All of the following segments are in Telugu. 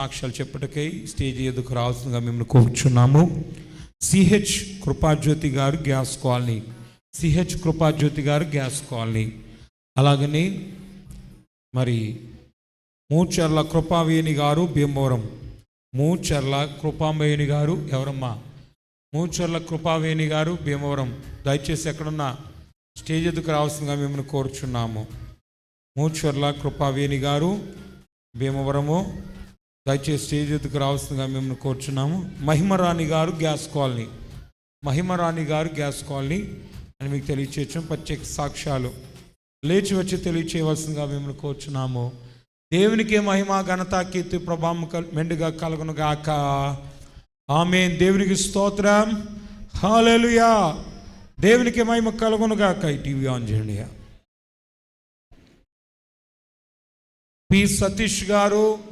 సాక్ష్యాలు చెప్పుటకై స్టేజ్ ఎదుకు రావాల్సిందిగా మిమ్మల్ని కోరుచున్నాము. సిహెచ్ కృపాజ్యోతి గారు గ్యాస్ కాలనీ. సిహెచ్ కృపాజ్యోతి గారు గ్యాస్ కాలనీ. అలాగని మరి మూచర్ల కృపావేణి గారు భీమవరం. మూచర్ల కృపావేణి గారు ఎవరమ్మా? మూచర్ల కృపావేణి గారు భీమవరం. దయచేసి ఎక్కడున్నా స్టేజ్ ఎదుకు రావాల్సిందిగా మిమ్మల్ని కోరుచున్నాము. మూచర్ల కృపావేణి గారు భీమవరము. దయచేసి స్టేజ్ ఎదుకు రావాల్సిందిగా మిమ్మల్ని కోరుచున్నాము. మహిమరాణి గారు గ్యాస్ కాలనీ. మహిమరాణి గారు గ్యాస్ కాలనీ అని మీకు తెలియచేయచ్చు ప్రత్యేక సాక్ష్యాలు లేచి వచ్చి తెలియచేయవలసిందిగా మిమ్మల్ని కోరుచున్నాము. దేవునికి మహిమ ఘనత కీర్తి ప్రభావం కల్- మెండుగా కలుగును గాక ఆమె దేవునికి స్తోత్రం. హాలెలుయా దేవునికి మహిమ కలుగును గాక ఈ టీవీ ఆన్ చేయండి. పి. సతీష్ గారు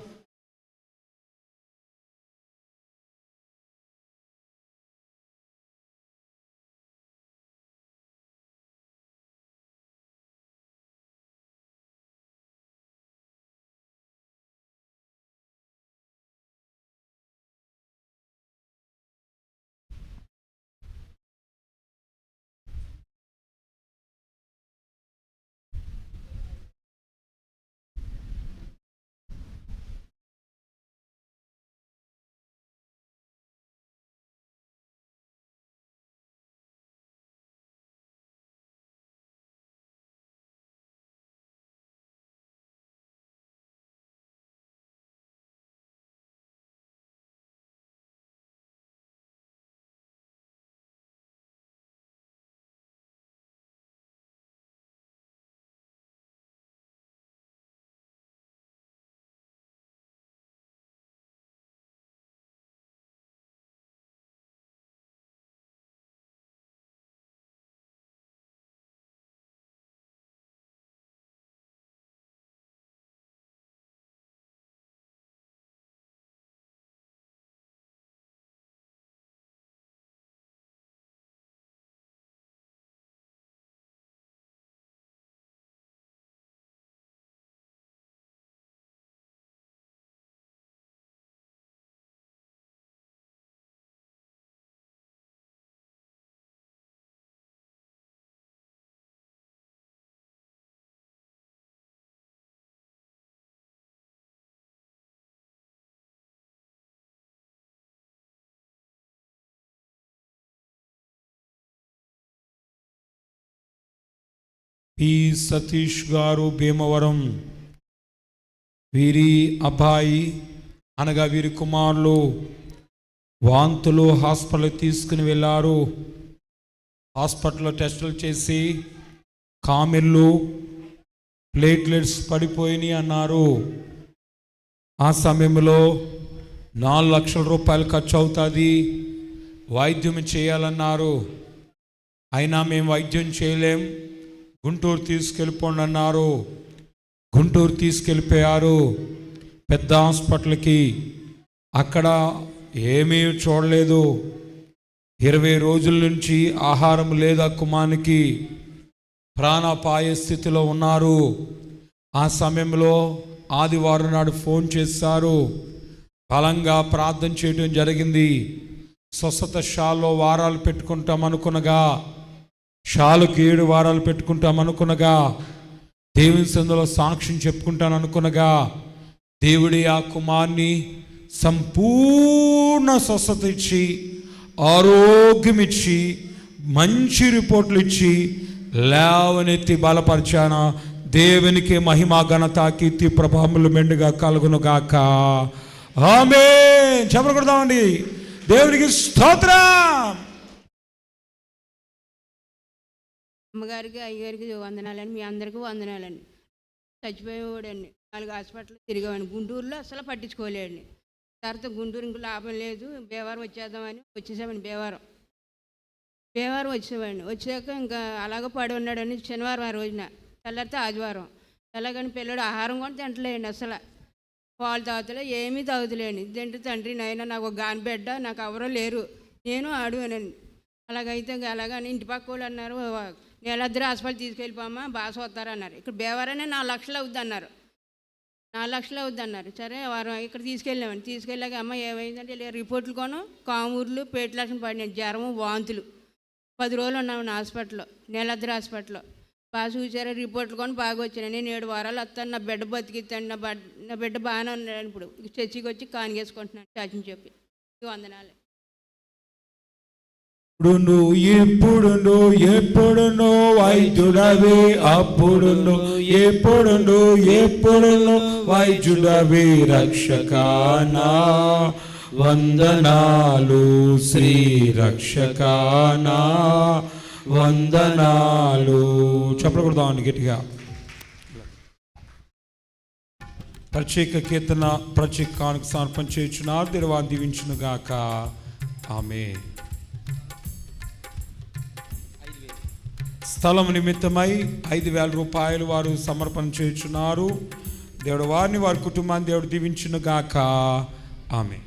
పి సతీష్ గారు భీమవరం. వీరి అబ్బాయి అనగా వీరి కుమారులు వాంతులు హాస్పిటల్ తీసుకుని వెళ్ళారు. హాస్పిటల్లో టెస్టులు చేసి కామెళ్ళు ప్లేట్లెట్స్ పడిపోయినాయి అన్నారు. ఆ సమయంలో నాలుగు లక్షల రూపాయలు ఖర్చు అవుతుంది వైద్యం చేయాలన్నారు. అయినా మేము వైద్యం చేయలేం. గుంటూరు తీసుకెళ్ళిపోండి అన్నారు. గుంటూరు తీసుకెళ్ళిపోయారు. పెద్ద హాస్పిటల్కి. అక్కడ ఏమీ చూడలేదు. ఇరవై రోజుల నుంచి ఆహారం లేదా కుమానికి ప్రాణాపాయ స్థితిలో ఉన్నారు. ఆ సమయంలో ఆదివారం నాడు ఫోన్ చేశారు. బలంగా ప్రార్థన చేయడం జరిగింది. స్వస్థత షాల్లో వారాలు పెట్టుకుంటాం అనుకునగా షాలుకి ఏడు వారాలు పెట్టుకుంటాం అనుకునగా దేవుని సందులో సాక్ష్యం చెప్పుకుంటాను అనుకునగా దేవుడి ఆ కుమార్ని సంపూర్ణ స్వస్థత ఇచ్చి ఆరోగ్యం ఇచ్చి మంచి రిపోర్ట్లు ఇచ్చి లేవనెత్తి బలపరిచాన. దేవునికి మహిమ ఘనత కీర్తి ప్రభావములు మెండుగా కలుగును గాక ఆమె చెప్పకూడదామండి దేవునికి స్తోత్రం. అమ్మగారికి అయ్యగారికి వందనాలని మీ అందరికీ వందనాలని చచ్చిపోయేవాడండి. నాలుగు హాస్పిటల్ తిరిగామండి గుంటూరులో అసలు పట్టించుకోలేండి తర్వాత గుంటూరు ఇంక లాభం లేదు. భీవారం వచ్చేద్దామని వచ్చేసామండి భీవారం భీవారం వచ్చేవాడిని వచ్చాక ఇంకా అలాగే పడి ఉన్నాడని శనివారం ఆ రోజున. తెల్లారితే ఆదివారం. ఎలాగని పిల్లడు ఆహారం కూడా తింటలేండి అసలు పాలు తాగుతలే ఏమీ తాగుతలేండి ఇదేంటి తండ్రి నాయన నాకు ఒక గాని బిడ్డ నాకు ఎవరో లేరు. నేను అడుగునండి అలాగైతే ఇంకా అలాగని ఇంటి పక్క వాళ్ళు అన్నారు నేలద్ర హాస్పిటల్ తీసుకెళ్ళిపోమా బాగా చూస్తారన్నారు ఇక్కడ బేవారనే నాలుగు లక్షలు అవుద్ది అన్నారు. నాలుగు లక్షలు అవుద్ది అన్నారు. సరే వారం ఇక్కడ తీసుకెళ్ళామండి. తీసుకెళ్ళాక అమ్మ ఏమైందంటే రిపోర్ట్లు కొను కామూర్లు పేట లక్షణం పడినాయి జ్వరము వాంతులు. పది రోజులు ఉన్నామండి హాస్పిటల్లో నీలద్ర హాస్పిటల్లో. బాగా చూసారా రిపోర్ట్లు కొని బాగా వచ్చినాయి. నేను ఏడు వారాలు వస్తాను నా బిడ్డ బతికిస్తాను నా నా బిడ్డ బాగానే ఉన్నాడు. ఇప్పుడు చర్చికి వచ్చి కానిగేసుకుంటున్నాను చాచిని చెప్పి. వందనాలు. ఇప్పుడును ఇప్పుడును ఎప్పుడును వైద్యుడవి అప్పుడును ఎప్పుడును ఎప్పుడును వైద్యుడవి రక్షకానా. వందనాలు శ్రీ రక్షకానా. వందనాలు. చెప్పకూడదామని గట్టిగా. ప్రత్యేక కీర్తన ప్రత్యేక కానుక సమర్పణ చేయుచున్నారు దేవా దీవించునుగాక. ఆమె స్థలం నిమిత్తమై ఐదు వేల రూపాయలు వారు సమర్పణ చేస్తున్నారు దేవుడు వారిని వారి కుటుంబాన్ని దేవుడు దీవించునుగాక ఆమె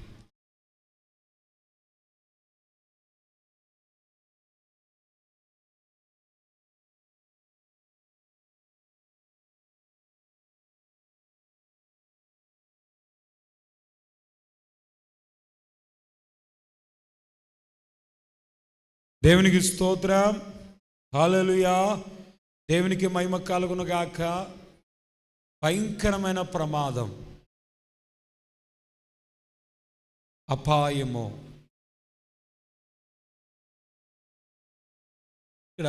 దేవునికి స్తోత్రం. హాలలుయా దేవునికి మహిమ కలుగునుగాక భయంకరమైన ప్రమాదం. అపాయము. ఇక్కడ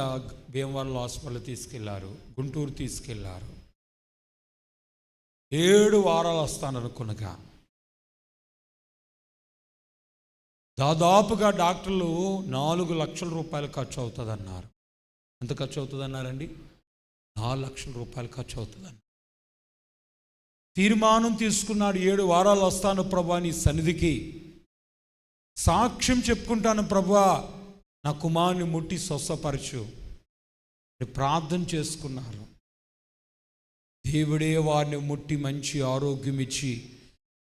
భీమవరం హాస్పిటల్ తీసుకెళ్ళారు. గుంటూరు తీసుకెళ్ళారు. ఏడు వారాలు వస్తాననుకునగా దాదాపుగా డాక్టర్లు నాలుగు లక్షల రూపాయలు ఖర్చు అవుతుందన్నారు. ఎంత ఖర్చు అవుతుందన్నారండి నాలుగు లక్షల రూపాయలు ఖర్చు అవుతుందని తీర్మానం తీసుకున్నాడు ఏడు వారాలు వస్తాను ప్రభా నీ సన్నిధికి. సాక్ష్యం చెప్పుకుంటాను ప్రభా నా కుమారుని ముట్టి స్వస్థపరచు. ప్రార్థన చేసుకున్నారు దేవుడే వారిని ముట్టి మంచి ఆరోగ్యం ఇచ్చి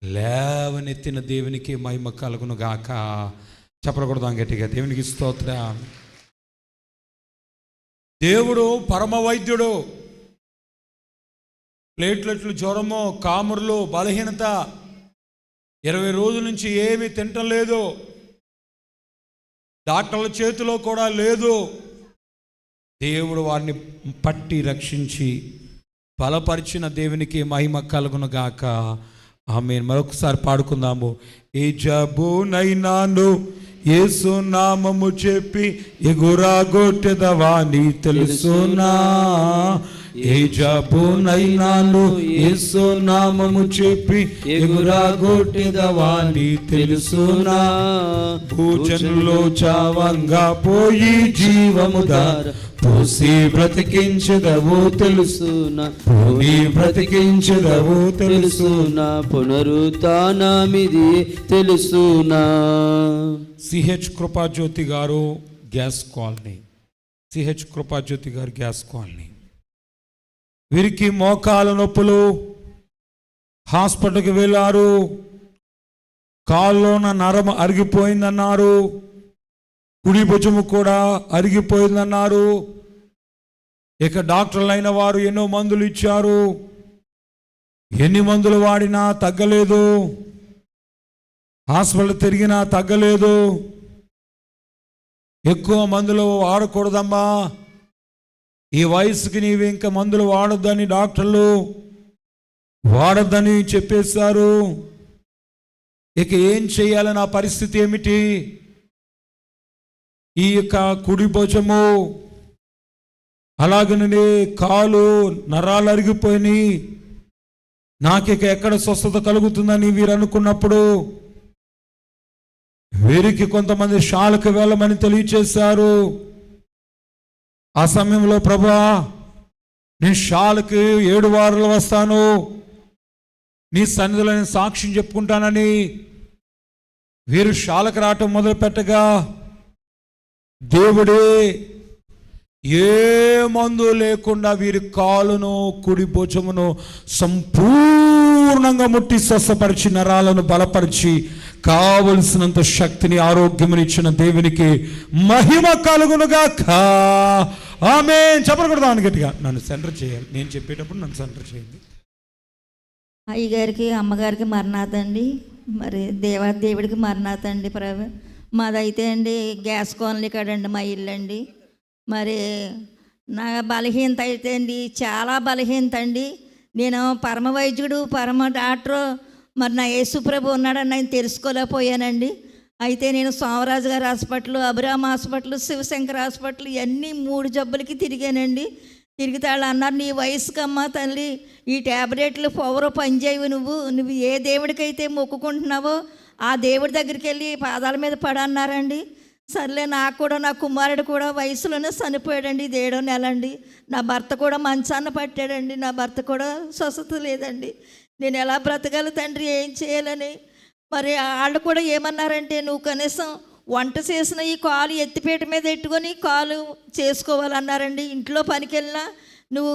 లేవనెత్తిన దేవునికి మహిమ కలుగును గాక చెప్పకూడదాం గట్టిగా దేవునికి స్తోత్రం. దేవుడు పరమవైద్యుడు. ప్లేట్లెట్లు జ్వరము కామురులు బలహీనత. ఇరవై రోజుల నుంచి ఏమీ తింటం లేదు. డాక్టర్ల చేతిలో కూడా లేదు. దేవుడు వారిని పట్టి రక్షించి బలపరిచిన దేవునికి మహిమ కలుగునుగాక గాక. ఆమె మరొకసారి పాడుకుందాము. ఏ జబునైనాను యేసు నామము చెప్పి ఎగురాగొట్టెదవా నీ తెలుసునా? ఏ జబునైనాను యేసు నామము చెప్పి ఎగురాగొట్టెదవా నీ తెలుసునా. భూజనులో చావంగా పోయి జీవము దార పోసి బ్రతికించదవు తెలుసునా. బ్రతికించదవు తెలుసు తెలుసునా పునరుత్నమిది తెలుసునా. సిహెచ్ కృపాజ్యోతి గారు గ్యాస్ కాలనీ. సిహెచ్ కృపాజ్యోతి గారు గ్యాస్ కాలనీ. వీరికి మోకాల నొప్పులు హాస్పిటల్కి వెళ్ళారు. కాల్లోన నరం అరిగిపోయిందన్నారు. కుడి భుజము కూడా అరిగిపోయిందన్నారు. ఇక డాక్టర్లు అయిన వారు ఎన్నో మందులు ఇచ్చారు. ఎన్ని మందులు వాడినా తగ్గలేదు. హాస్పిటల్ తిరిగినా తగ్గలేదు. ఎక్కువ మందులు వాడకూడదమ్మా. ఈ వయసుకి నీవు ఇంకా మందులు వాడొద్దని డాక్టర్లు వాడొద్దని చెప్పేశారు. ఇక ఏం చేయాలి? నా పరిస్థితి ఏమిటి? ఈ యొక్క కుడి భుజము అలాగనే కాలు నరాలు అరిగిపోయినాయి. ఇక ఎక్కడ స్వస్థత కలుగుతుందని వీరు అనుకున్నప్పుడు వీరికి కొంతమంది షాలకు వెళ్ళమని తెలియచేశారు. ఆ సమయంలో ప్రభా నేను షాలకి ఏడు వారాలు వస్తాను. నీ సన్నిధిలో నేను సాక్ష్యం చెప్పుకుంటానని వీరు షాలకు రావటం మొదలు పెట్టగా దేవుడే ఏ మందు లేకుండా వీరి కాలును కుడి భుజమును సంపూర్ణంగా ముట్టి స్వస్థపరిచి నరాలను బలపరిచి కావలసినంత శక్తిని ఆరోగ్యమునిచ్చిన దేవునికి మహిమ కలుగునుగాక. ఆమె చెప్పకూడదు అని గట్టిగా. నన్ను సెంటర్ చేయాలి. నేను చెప్పేటప్పుడు నన్ను సెంటర్ చేయండి. అయ్యగారికి అమ్మగారికి మరణాత అండి మరి దేవా దేవుడికి మరణాత అండి ప్రభు. మాదైతే అండి గ్యాస్ కాలనీ కాడండి మా ఇల్లు అండి మరి నా బలహీనత అయితే అండి చాలా బలహీనత అండి. నేను పరమ వైద్యుడు పరమ డాక్టరు. మరి నా యేసుప్రభు ఉన్నాడని నేను తెలుసుకోలేకపోయానండి. అయితే నేను సోమరాజు గారి hospital Abhiram hospital Shivashankar hospital ఇవన్నీ మూడు జబ్బులకి తిరిగానండి. తిరిగితే వాళ్ళు అన్నారు నీ వయసుకమ్మా తల్లి ఈ ట్యాబ్లెట్లు పవర్ పనిచేయవు నువ్వు. నువ్వు ఏ దేవుడికైతే మొక్కుకుంటున్నావో ఆ దేవుడి దగ్గరికి వెళ్ళి పాదాల మీద పడన్నారండి సర్లే నాకు కూడా నా కుమారుడు కూడా వయసులోనే చనిపోయాడండి ఇది ఏడో నెల అండి నా భర్త కూడా మంచాన్న పట్టాడండి నా భర్త కూడా స్వస్థత లేదండి. నేను ఎలా బ్రతకాలి తండ్రి ఏం చేయాలని? మరి వాళ్ళు కూడా ఏమన్నారంటే నువ్వు కనీసం వంట చేసిన ఈ కాలు ఎత్తిపేట మీద పెట్టుకొని కాలు చేసుకోవాలన్నారండి. ఇంట్లో పనికి వెళ్ళినా నువ్వు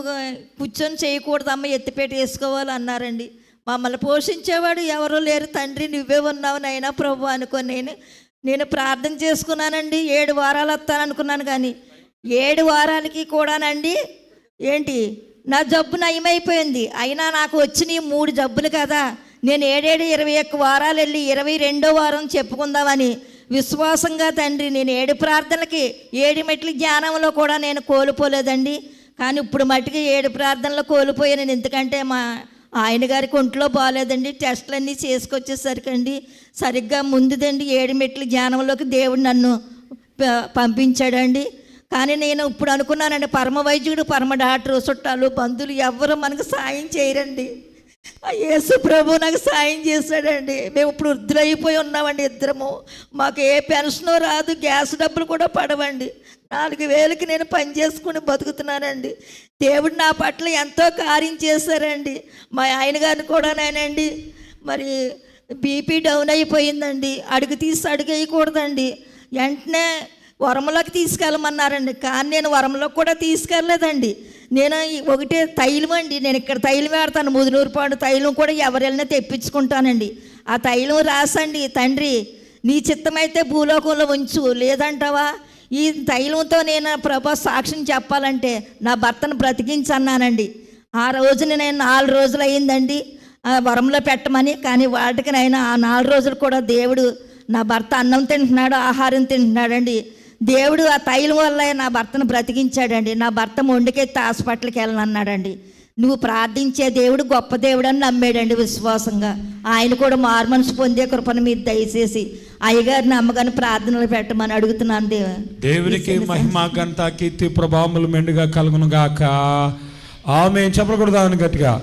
కూర్చొని చేయకూడదు అమ్మ ఎత్తిపేట వేసుకోవాలన్నారండి. మమ్మల్ని పోషించేవాడు ఎవరు లేరు. తండ్రి నువ్వే ఉన్నావు నైనా ప్రభు అనుకొని నేను నేను ప్రార్థన చేసుకున్నానండి. ఏడు వారాలు వస్తాననుకున్నాను కానీ ఏడు వారాలకి కూడానండి ఏంటి నా జబ్బు నయమైపోయింది. అయినా నాకు వచ్చిన ఈ మూడు జబ్బులు కదా నేను ఏడేడు ఇరవై ఒక్క వారాలు వెళ్ళి ఇరవై రెండో వారం చెప్పుకుందామని విశ్వాసంగా తండ్రి నేను ఏడు ప్రార్థనలకి ఏడు మెట్ల జ్ఞానంలో కూడా నేను కోల్పోలేదండి. కానీ ఇప్పుడు మట్టికి ఏడు ప్రార్థనలు కోల్పోయాను. ఎందుకంటే మా ఆయన గారికి ఒంట్లో బాగాలేదండి. టెస్టులన్నీ చేసుకొచ్చేసరికండి సరిగ్గా ముందుదండి ఏడు మెట్ల జ్ఞానంలోకి దేవుడు నన్ను ప- పంపించాడండి. కానీ నేను ఇప్పుడు అనుకున్నానండి పరమ వైద్యుడు పరమ డాక్టర్ చుట్టాలు బంధువులు ఎవ్వరు మనకు సాయం చేయరండి. యేసు ప్రభు నాకు సాయం చేశాడండి. మేము ఇప్పుడు వృద్ధులైపోయి ఉన్నామండి ఇద్దరము. మాకు ఏ పెన్షన్ రాదు గ్యాస్ డబ్బులు కూడా పడవండి. నాలుగు వేలకి నేను పని చేసుకుని బతుకుతున్నానండి. దేవుడు నా పట్ల ఎంతో కార్యం చేశారండి. మా ఆయన గారిని కూడానేనండి మరి బీపీ డౌన్ అయిపోయిందండి. అడుగు తీసి అడుగు వేయకూడదండి వెంటనే వరంలోకి తీసుకెళ్ళమన్నారండి. కానీ నేను వరంలోకి కూడా తీసుకెళ్ళలేదండి. నేను ఈ ఒకటే తైలం అండి. నేను ఇక్కడ తైలం వేడతాను. ముదునూరుపాడు తైలం కూడా ఎవరైనా తెప్పించుకుంటానండి. ఆ తైలం రాసండి తండ్రి. నీ చిత్తమైతే భూలోకంలో ఉంచు. లేదంటావా? ఈ తైలంతో నేను ప్రభా సాక్ష్యం చెప్పాలంటే నా భర్తను బ్రతికించన్నానండి. ఆ రోజున నేను నాలుగు రోజులు అయిందండి. ఆ వరంలో పెట్టమని కానీ వాటికినైనా ఆ నాలుగు రోజులు కూడా దేవుడు నా భర్త అన్నం తింటున్నాడు ఆహారం తింటున్నాడండి. దేవుడు ఆ తైలం వల్ల నా భర్తను బ్రతికించాడండి. నా భర్త మొండికెత్తి హాస్పిటల్కి వెళ్ళనన్నాడండి. నువ్వు ప్రార్థించే దేవుడు గొప్ప దేవుడు అని నమ్మాడండి విశ్వాసంగా. ఆయన కూడా మారుమనసు పొందే కృపను మీరు దయచేసి అయ్యగారిని అమ్మగారిని ప్రార్థనలు పెట్టమని అడుగుతున్నాను దేవ. దేవునికి మహిమ ఘనత కీర్తి ప్రభావములు మెండుగా కలుగును గాక ఆమె చెప్పకూడదు గట్టిగా.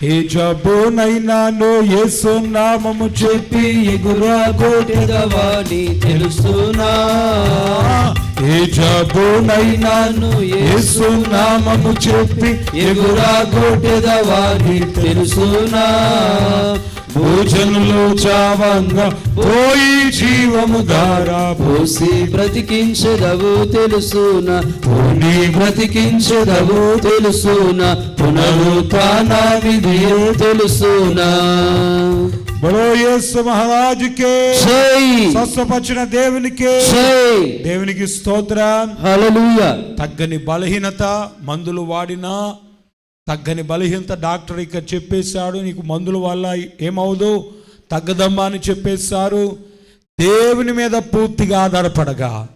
ఏ జబ్బునైనాను యేసు నామము చెప్పి ఎగురా కోటెదవాని తెలుసునా? ఏ జబ్బునైనాను యేసు నామము చెప్పి ఎగురా కోటెదవాని తెలుసునా? భోజనులు చావంగా పోయి జీవము దారా. పోసి బ్రతికించదవు తెలుసునా. పోని బ్రతికించదవు తెలుసునా. పునరుత్నా విధి తెలుసునా. బలో యేసు మహారాజుకే. స్వస్థపరిచిన దేవునికే. దేవునికి స్తోత్రం. హల్లెలూయా. తగ్గని బలహీనత మందులు వాడినా తగ్గని బలహీనత డాక్టర్ ఇక చెప్పేశాడు నీకు మందుల వల్ల ఏమవుదు? తగ్గదమ్మా అని చెప్పేశారు. దేవుని మీద పూర్తిగా ఆధారపడగా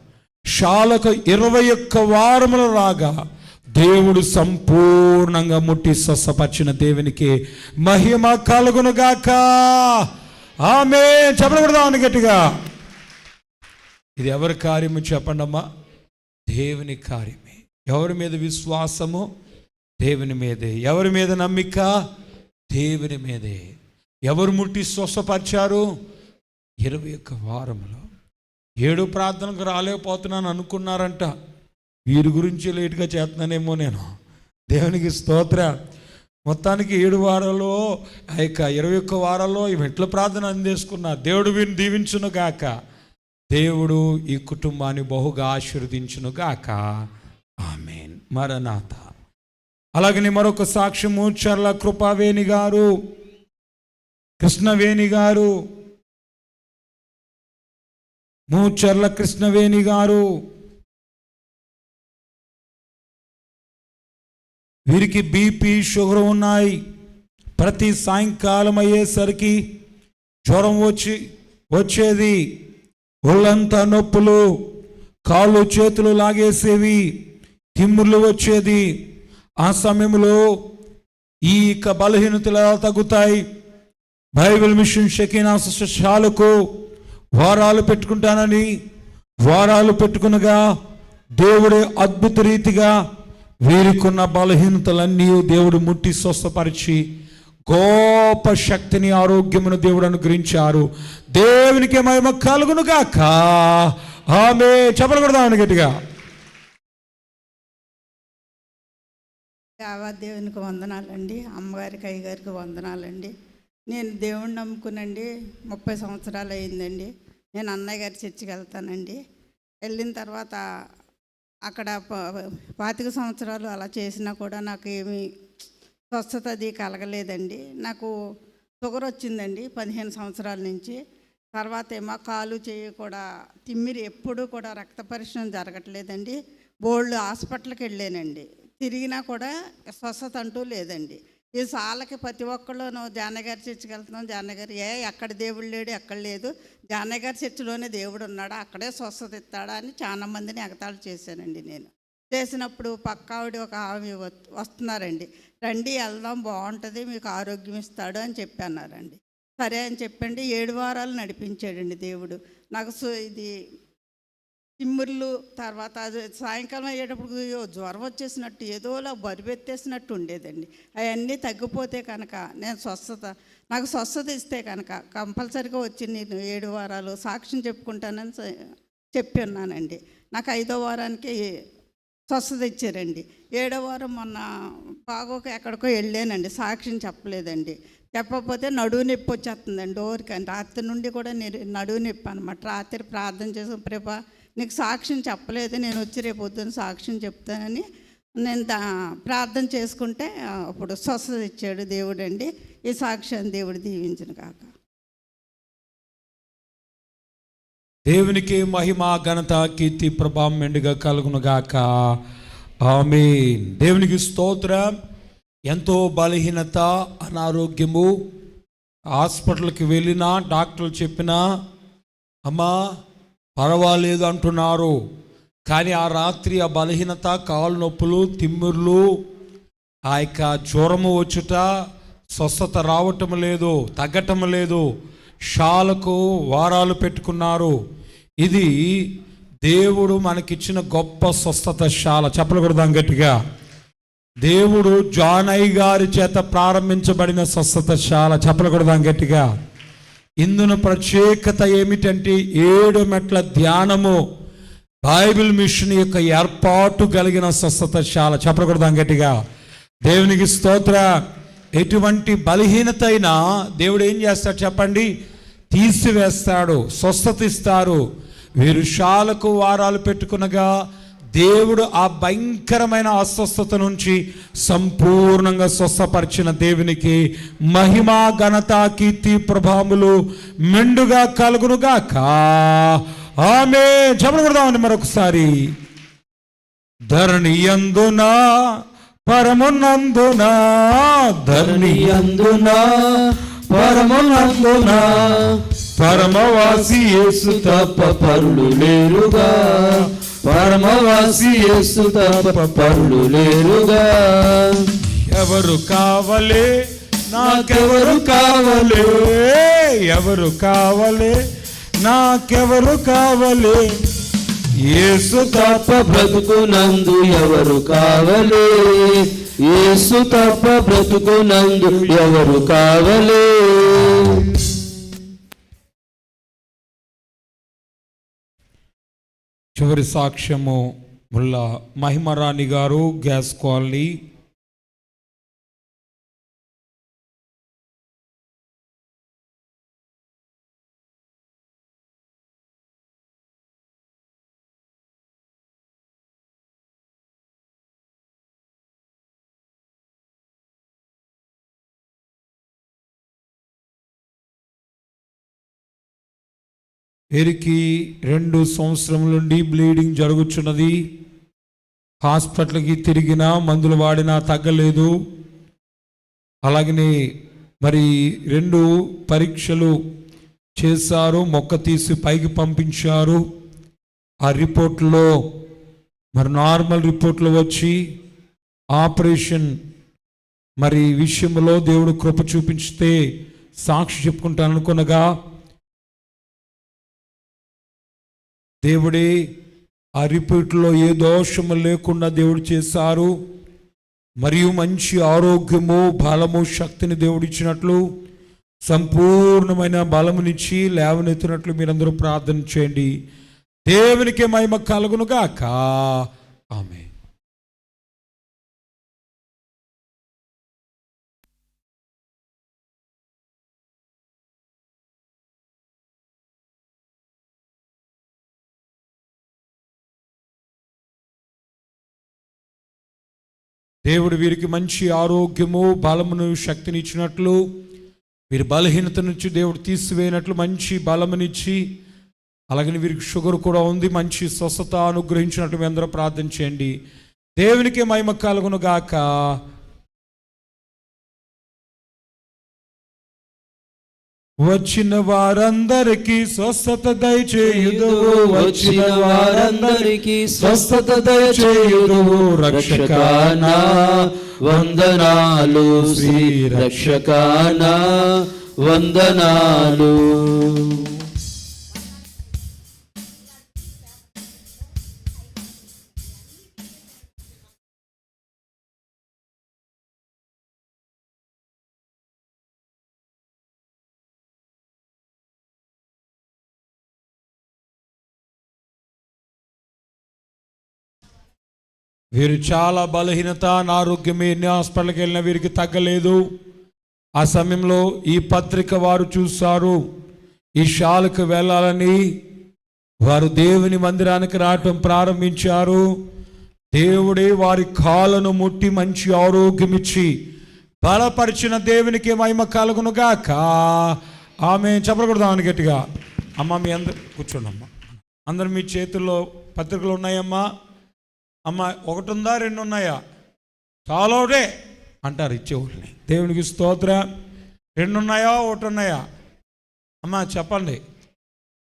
శాలక ఇరవై ఒక్క వారములు రాగా దేవుడు సంపూర్ణంగా ముట్టి స్వస్థపరిచిన దేవునికి మహిమ కలుగునుగాక ఆమె చెప్పబడదామని గట్టిగా. ఇది ఎవరి కార్యము చెప్పండమ్మా? దేవుని కార్యమే. ఎవరి మీద విశ్వాసము? దేవుని మీదే. ఎవరి మీద నమ్మిక? దేవుని మీదే. ఎవరు ముట్టి స్వస్థపరిచారు? ఇరవై ఒక్క వారంలో ఏడు ప్రార్థనకు రాలేకపోతున్నాను అనుకున్నారంట. వీరి గురించి లేటుగా చేస్తున్నానేమో నేను. దేవునికి స్తోత్ర. మొత్తానికి ఏడు వారాల్లో ఆ యొక్క ఇరవై ఒక్క వారాల్లో ఎట్ల ప్రార్థన అందేసుకున్నారు దేవుడు వీరిని దీవించును గాక. దేవుడు ఈ కుటుంబాన్ని బహుగా ఆశీర్వదించును గాక. ఆమెన్. మరణాథ అలాగనే మరొక సాక్ష్యము చర్ల కృపావేణి గారు కృష్ణవేణి గారు మూచర్ల కృష్ణవేణి గారు వీరికి బీపీ షుగర్ ఉన్నాయి. ప్రతి సాయంకాలం అయ్యేసరికి జ్వరం వచ్చి వచ్చేది ఒళ్ళంతా నొప్పులు కాళ్ళు చేతులు లాగేసేవి తిమ్ముర్లు వచ్చేది ఆ సమయంలో ఈ యొక్క బలహీనతలు ఎలా తగ్గుతాయి? బైబిల్ మిషన్ షకీనా శాలకు వారాలు పెట్టుకుంటానని వారాలు పెట్టుకునగా దేవుడే అద్భుత రీతిగా వీరికున్న బలహీనతలన్నీ దేవుడు ముట్టి స్వస్థపరిచి గొప్ప శక్తిని ఆరోగ్యమును దేవుడు అనుగ్రహించారు. దేవునికి మహిమ కలుగును గాక. ఆమె చెప్పకూడదామని గట్టిగా? దేవాదేవునికి వందనాలండి అమ్మగారికి అయ్యగారికి వందనాలండి. నేను దేవుణ్ణి నమ్ముకునండి ముప్పై సంవత్సరాలు అయిందండి. నేను అన్నయ్య గారి చర్చికి వెళ్తానండి. వెళ్ళిన తర్వాత అక్కడ పాతిక సంవత్సరాలు అలా చేసినా కూడా నాకు ఏమి స్వస్థత అది కలగలేదండి. నాకు షుగర్ వచ్చిందండి పదిహేను సంవత్సరాల నుంచి. తర్వాత ఏమో కాలు చేయి కూడా తిమ్మిరి ఎప్పుడూ కూడా రక్త పరీక్షణ జరగట్లేదండి. బోల్డ్ హాస్పిటల్కి వెళ్ళానండి. తిరిగినా కూడా స్వస్థత అంటూ లేదండి. ఈ సాలకి ప్రతి ఒక్కళ్ళు నువ్వు జానగారి చర్చికి వెళ్తున్నావు జానగారి ఏ ఎక్కడ దేవుడు లేడు ఎక్కడ లేదు. జానగారి చర్చిలోనే దేవుడు ఉన్నాడా? అక్కడే స్వస్థత ఇస్తాడా? అని చాలా మందిని ఎగతాళి చేశానండి నేను. చేసినప్పుడు పక్క ఆవిడ ఒక ఆమె వస్తున్నారండి. రండి వెళ్దాం బాగుంటుంది మీకు ఆరోగ్యం ఇస్తాడు అని చెప్పి అన్నారండి. సరే అని చెప్పండి ఏడు వారాలు నడిపించాడండి దేవుడు. నాకు ఇది తిమ్ముర్లు తర్వాత అది సాయంకాలం అయ్యేటప్పుడు జ్వరం వచ్చేసినట్టు ఏదోలా బరిబెత్తేసినట్టు ఉండేదండి. అవన్నీ తగ్గిపోతే కనుక నేను స్వస్థత నాకు స్వస్థత ఇస్తే కనుక కంపల్సరిగా వచ్చి నేను ఏడు వారాలు సాక్ష్యం చెప్పుకుంటానని చెప్పి ఉన్నానండి నాకు ఐదో వారానికి స్వస్థత ఇచ్చారండి. ఏడో వారం మొన్న బాగోక ఎక్కడికో వెళ్ళానండి సాక్ష్యం చెప్పలేదండి. చెప్పకపోతే నడువు నొప్పి వచ్చేస్తుందండి ఓరికని రాత్రి నుండి కూడా నేను నడువు నొప్పి అనమాట రాత్రి ప్రార్థన చేసిన ప్రభా నీకు సాక్ష్యం చెప్పలేదు నేను వచ్చి రేపు సాక్ష్యం చెప్తానని నేను దా ప్రార్థన చేసుకుంటే అప్పుడు స్వస్థత ఇచ్చాడు దేవుడు అండి ఈ సాక్ష్యాన్ని దేవుడు దీవించిన కాక దేవునికి మహిమ ఘనత కీర్తి ప్రభావం మెండుగా కలుగునుగాక ఆమె దేవునికి స్తోత్రం. ఎంతో బలహీనత అనారోగ్యము హాస్పిటల్కి వెళ్ళినా డాక్టర్లు చెప్పినా అమ్మా పర్వాలేదు అంటున్నారు. కానీ ఆ రాత్రి ఆ బలహీనత కాలు నొప్పులు తిమ్మిర్లు ఆ యొక్క జ్వరము వచ్చుట స్వస్థత రావటం లేదు తగ్గటం లేదు. షాలకు వారాలు పెట్టుకున్నారు. ఇది దేవుడు మనకిచ్చిన గొప్ప స్వస్థత శాల. చెప్పకూడదాం గట్టిగా. దేవుడు జానయ్య గారి చేత ప్రారంభించబడిన స్వస్థత శాల. చెప్పకూడదాం గట్టిగా. ఇందున ప్రత్యేకత ఏమిటంటే ఏడు మెట్ల ధ్యానము బైబిల్ మిషన్ యొక్క ఏర్పాటు కలిగిన స్వస్థత చాలా చెప్పకూడదు అంగటిగా దేవునికి స్తోత్ర. ఎటువంటి బలహీనత అయినా దేవుడు ఏం చేస్తాడు చెప్పండి? తీసివేస్తాడు స్వస్థత ఇస్తారు వీరు శాలకు వారాలు పెట్టుకునగా దేవుడు ఆ భయంకరమైన అస్వస్థత నుంచి సంపూర్ణంగా స్వస్థపరిచిన దేవునికి మహిమ ఘనత కీర్తి ప్రభాములు మెండుగా కలుగునుగాక. ఆమె చెప్పకూడదామని మరొకసారి. ధరణి అందునా పరమునందునా ధరణి అందున పరమనందున పరమవాసి యేసు తప్ప పరులు లేరుగా. పరమవాసి యేసు తప్ప పరులు లేరుగా. ఎవరు కావలే? నాకెవరు కావలే? ఎవరు కావలే? నాకెవరు కావలే? యేసు తప్ప బ్రతుకునందు ఎవరు కావలే? యేసు తప్ప బ్రతుకునందు ఎవరు కావలే? చివరి సాక్ష్యము ముల్లా మహిమరాణి గారు గ్యాస్ కాలనీ వీరికి రెండు సంవత్సరం నుండి బ్లీడింగ్ జరుగుచున్నది. హాస్పిటల్కి తిరిగినా మందులు వాడినా తగ్గలేదు. అలాగనే మరి రెండు పరీక్షలు చేశారు మొక్క తీసి పైకి పంపించారు. ఆ రిపోర్ట్లో మరి నార్మల్ రిపోర్ట్లు వచ్చి ఆపరేషన్ మరి విషయంలో దేవుడు కృప చూపించితే సాక్షి చెప్పుకుంటాను అనుకునగా దేవుడే ఆ రిపీట్లో ఏ దోషము లేకుండా దేవుడు చేశారు. మరియు మంచి ఆరోగ్యము బలము శక్తిని దేవుడిచ్చినట్లు సంపూర్ణమైన బలమునిచ్చి లేవనెత్తినట్లు మీరందరూ ప్రార్థన చేయండి. దేవునికి మహిమ కలుగునుగాక. ఆమె దేవుడు వీరికి మంచి ఆరోగ్యము బలమును శక్తిని ఇచ్చినట్లు వీరి బలహీనత నుంచి దేవుడు తీసివేయనట్లు మంచి బలమునిచ్చి అలాగని వీరికి షుగర్ కూడా ఉంది మంచి స్వస్థత అనుగ్రహించినట్లు మీ అందరూ ప్రార్థన చేయండి. దేవునికి మహిమ కలుగును గాక వచ్చిన వారందరికీ స్వస్థత దయచేయుదు వచ్చిన వారందరికీ స్వస్థత దయచేయుదువు. రక్షకానా. వందనాలు శ్రీ రక్షకానా. వందనాలు. వీరు చాలా బలహీనత అనారోగ్యమే ఎన్ని హాస్పిటల్కి వెళ్ళినా వీరికి తగ్గలేదు. ఆ సమయంలో ఈ పత్రిక వారు చూస్తారు ఈ షాలకు వెళ్ళాలని వారు దేవుని మందిరానికి రావటం ప్రారంభించారు. దేవుడే వారి కాలను ముట్టి మంచి ఆరోగ్యం ఇచ్చి బలపరిచిన దేవునికి మహిమ కలుగునుగాక ఆమె చెప్పకూడదామని గట్టిగా. అమ్మ మీ అందరు కూర్చోండి అమ్మ. అందరు మీ చేతుల్లో పత్రికలు ఉన్నాయమ్మా. అమ్మ ఒకటి ఉందా రెండు ఉన్నాయా చాలా ఒకటే అంటారు ఇచ్చేవాళ్ళని దేవునికి స్తోత్ర. రెండు ఉన్నాయా ఒకటి ఉన్నాయా అమ్మ చెప్పండి.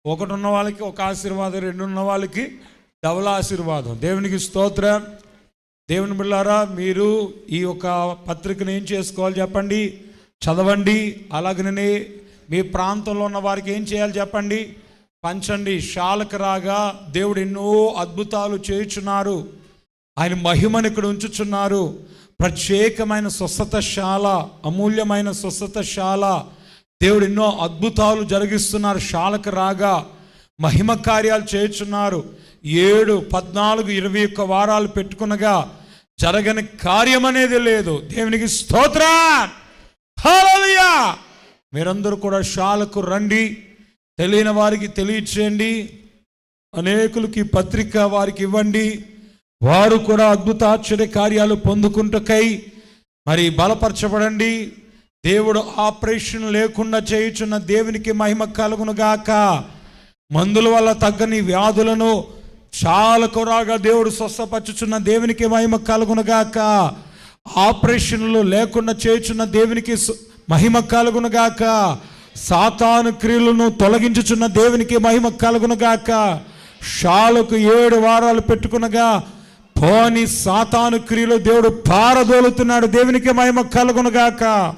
ఒకటి ఉన్న వాళ్ళకి ఒక ఆశీర్వాదం రెండు ఉన్న వాళ్ళకి డబుల్ ఆశీర్వాదం. దేవునికి స్తోత్రం. దేవుని బిళ్ళారా మీరు ఈ యొక్క పత్రికను ఏం చేసుకోవాలి చెప్పండి? చదవండి. అలాగనే మీ ప్రాంతంలో ఉన్న వారికి ఏం చేయాలి చెప్పండి? పంచండి. షాలకు రాగా దేవుడు ఎన్నో అద్భుతాలు చేయుచున్నారు. ఆయన మహిమను ఇక్కడ ఉంచుచున్నారు. ప్రత్యేకమైన స్వస్థతశాల అమూల్యమైన స్వస్థతశాల దేవుడు ఎన్నో అద్భుతాలు జరిగిస్తున్నారు. శాలకు రాగా మహిమ కార్యాలు చేయుచున్నారు. ఏడు పద్నాలుగు ఇరవై ఒక్క వారాలు పెట్టుకునగా జరగని కార్యం అనేది లేదు. దేవునికి స్తోత్ర! మీరందరూ కూడా శాలకు రండి. తెలియని వారికి తెలియచేయండి. అనేకులకి పత్రిక వారికి ఇవ్వండి. వారు కూడా అద్భుత ఆశ్చర్య కార్యాలు పొందుకుంటకై మరి బలపరచబడండి. దేవుడు ఆపరేషన్ లేకుండా చేయుచున్న దేవునికి మహిమ కలుగునుగాక మందుల వల్ల తగ్గని వ్యాధులను చాలా కొరాగా దేవుడు స్వస్థపరచుచున్న దేవునికి మహిమ కలుగునుగాక ఆపరేషన్లు లేకుండా చేయుచున్న దేవునికి మహిమ కలుగునుగాక సాతాను క్రియలను తొలగించుచున్న దేవునికి మహిమ కలుగునుగాక షాలకు ఏడు వారాలు పెట్టుకునగా పోని సాతాను క్రియలో దేవుడు పారదోలుతున్నాడు. దేవునికి మహిమ కలుగునుగాక.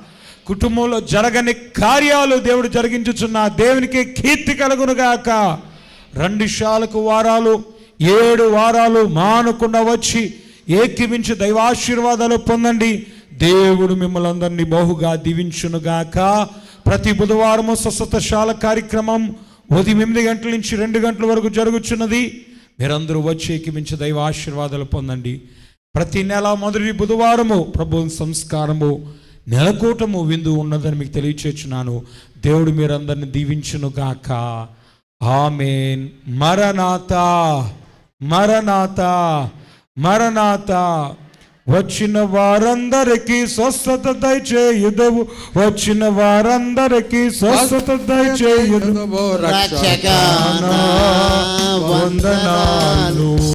కుటుంబంలో జరగని కార్యాలు దేవుడు జరిగించుచున్న. దేవునికి కీర్తి కలుగునుగాక. రెండు షాలకు వారాలు ఏడు వారాలు మానకుండా వచ్చి ఏకిమించి దైవాశీర్వాదాలు పొందండి. దేవుడు మిమ్మల్ని అందరినీ బహుగా దీవించునుగాక. ప్రతి బుధవారము స్వస్థతశాల కార్యక్రమం ఉదయం ఎనిమిది గంటల నుంచి రెండు గంటల వరకు జరుగుచున్నది. మీరందరూ వచ్చేకి మించి దైవ ఆశీర్వాదాలు పొందండి. ప్రతి నెల మొదటి బుధవారము ప్రభు సంస్కారము నెలకూటము విందు ఉన్నదని మీకు తెలియచేస్తున్నాను. దేవుడు మీరందరిని దీవించును గాక. ఆమెన్. మరనాత మరనాత మరనాత వచ్చిన వారందరికీ స్వస్థత దయచేయుదవు. వచ్చిన వారందరికీ స్వస్థత దయచేయుదవు. రక్షకానా వందనాలు.